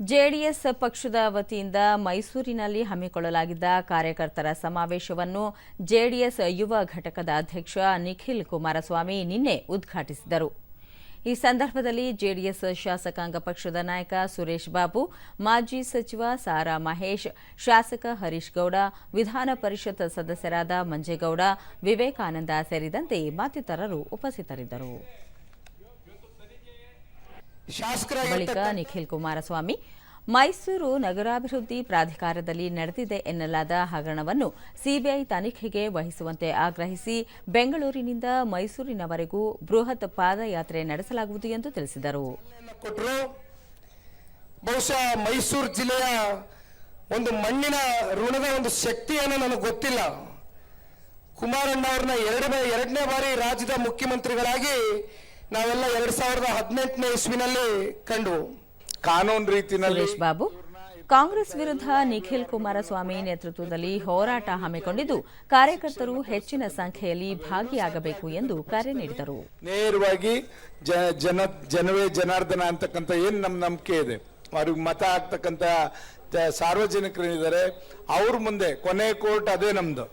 JDS ಪಕ್ಷದ ವತಿಯಿಂದ ಮೈಸೂರಿನಲ್ಲಿ ಹಮ್ಮಿಕೊಳ್ಳಲಾಗಿದ್ದ ಕಾರ್ಯಕರ್ತರ ಸಮಾವೇಶವನ್ನು ಜೆಡಿಎಸ್ ಯುವ ಘಟಕದ ಅಧ್ಯಕ್ಷ ನಿಖಿಲ್ ಕುಮಾರಸ್ವಾಮಿ ನಿನ್ನೆ ಉದ್ಘಾಟಿಸಿದರು. ಈ ಸಂದರ್ಭದಲ್ಲಿ ಜೆಡಿಎಸ್ ಶಾಸಕಾಂಗ ಪಕ್ಷದ ನಾಯಕ ಸುರೇಶ್ ಬಾಬು, ಮಾಜಿ ಸಚಿವ ಸಾರಾ ಮಹೇಶ್, ಶಾಸಕ ಹರೀಶ್ ಗೌಡ, ವಿಧಾನ ಪರಿಷತ್ ಸದಸ್ಯರಾದ ಮಂಜೇಗೌಡ, ವಿವೇಕಾನಂದ ಸೇರಿದಂತೆ ಮತ್ತಿತರರು ಉಪಸ್ಥಿತರಿದ್ದರು. ಬಳಿಕ ನಿಖಿಲ್ ಕುಮಾರಸ್ವಾಮಿ ಮೈಸೂರು ನಗರಾಭಿವೃದ್ಧಿ ಪ್ರಾಧಿಕಾರದಲ್ಲಿ ನಡೆದಿದೆ ಎನ್ನಲಾದ ಹಗರಣವನ್ನು ಸಿಬಿಐ ತನಿಖೆಗೆ ವಹಿಸುವಂತೆ ಆಗ್ರಹಿಸಿ ಬೆಂಗಳೂರಿನಿಂದ ಮೈಸೂರಿನವರೆಗೂ ಬೃಹತ್ ಪಾದಯಾತ್ರೆ ನಡೆಸಲಾಗುವುದು ಎಂದು ತಿಳಿಸಿದರು. ಬಹುಶಃ ಮೈಸೂರು ಜಿಲ್ಲೆಯ ಒಂದು ಮಣ್ಣಿನ ಋಣದ ಒಂದು ಶಕ್ತಿಯನ್ನು ನನಗೆ ಗೊತ್ತಿಲ್ಲ. ಕುಮಾರಣ್ಣ ಅವ್ರನ್ನ ಎರಡನೇ ಎರಡನೇ ಬಾರಿ ರಾಜ್ಯದ ಮುಖ್ಯಮಂತ್ರಿಗಳಾಗಿ ನಾವೆಲ್ಲ ಎರಡ್ ಸಾವಿರದ ಹದಿನೆಂಟನೇ ಇಸ್ವಿನಲ್ಲಿ ಕಂಡು. ಕಾನೂನು ರೀತಿಯಲ್ಲಿ ಸುರೇಶ್ ಬಾಬು ಕಾಂಗ್ರೆಸ್ ವಿರುದ್ಧ ನಿಖಿಲ್ ಕುಮಾರಸ್ವಾಮಿ ನೇತೃತ್ವದಲ್ಲಿ ಹೋರಾಟ ಹಮ್ಮಿಕೊಂಡಿದ್ದು ಕಾರ್ಯಕರ್ತರು ಹೆಚ್ಚಿನ ಸಂಖ್ಯೆಯಲ್ಲಿ ಭಾಗಿಯಾಗಬೇಕು ಎಂದು ಕರೆ ನೀಡಿದರು. ನೇರವಾಗಿ ಜ ಜನ ಜನವೇ ಜನಾರ್ದನ ಅಂತಕ್ಕಂಥ ಏನ್ ನಮ್ಮ ನಂಬಿಕೆ ಇದೆ. ಅವ್ರಿಗೆ ಮತ ಆಗ್ತಕ್ಕಂತ ಸಾರ್ವಜನಿಕರೇನಿದ್ದಾರೆ ಸಾರ್ವಜನಿಕರಿದ್ದಾರೆ ಅವ್ರ ಮುಂದೆ ಕೊನೆ ಕೋರ್ಟ್ ಅದೇ ನಮ್ದು.